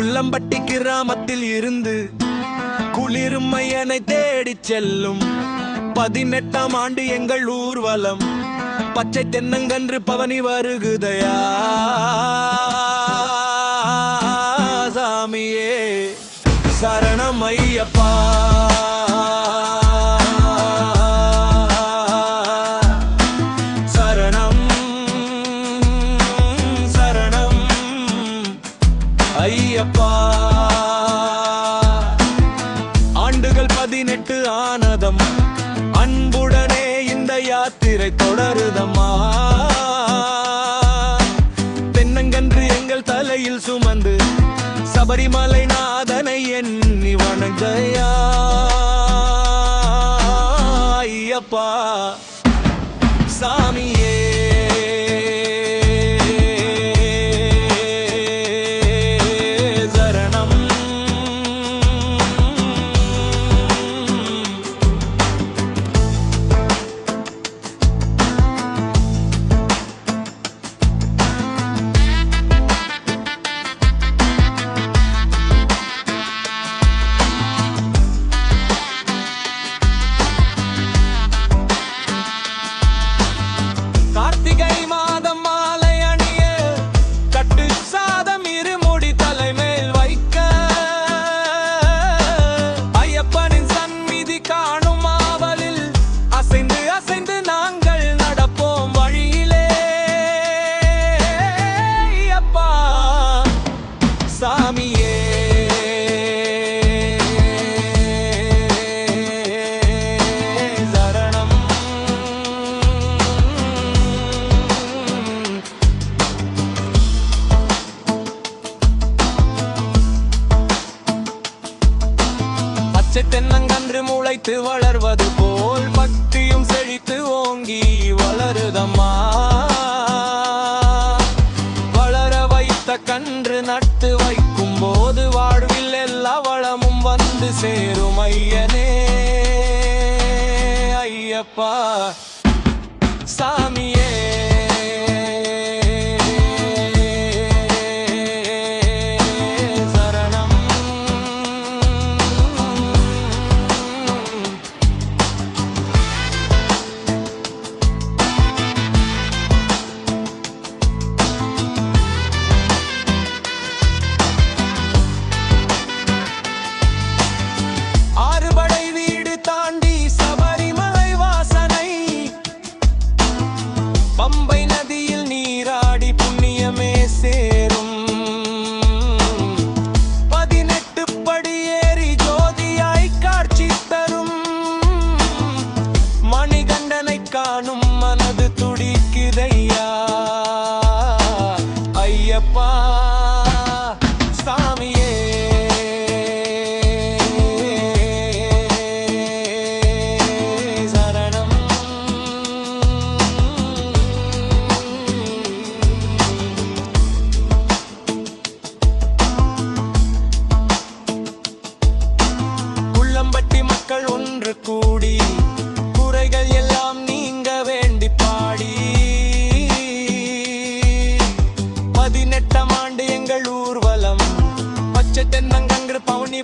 குள்ளம்பட்டி கிராமத்தில் இருந்து குளிர்மையனை தேடி செல்லும் பதினெட்டாம் ஆண்டு எங்கள் ஊர்வலம். பச்சை தென்னங்கன்று பவனி வருகுதையா? உயிரை தொடருதம்மா. தென்னங்கன்று எங்கள் தலையில் சுமந்து சபரிமலை பச்சை தென்னங்கன்று முளைத்து வளர்வது போல் பக்தியும் செழித்து ஓங்கி வளருதம்மா. வளர வைத்த கன்று நட்டு வைக்கும் போது வாழ்வில் எல்லா வளமும் வந்து சேரும் ஐயனே. ஐயப்பா சாமியே.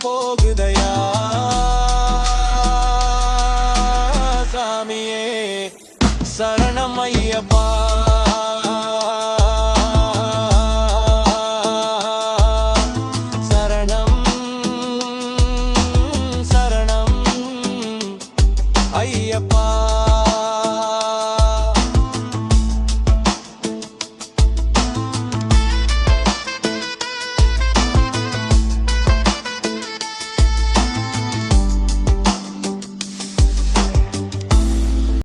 போகுதையா? சாமியே சரணம் ஐயப்பா. சரணம் சரணம் ஐயப்பா.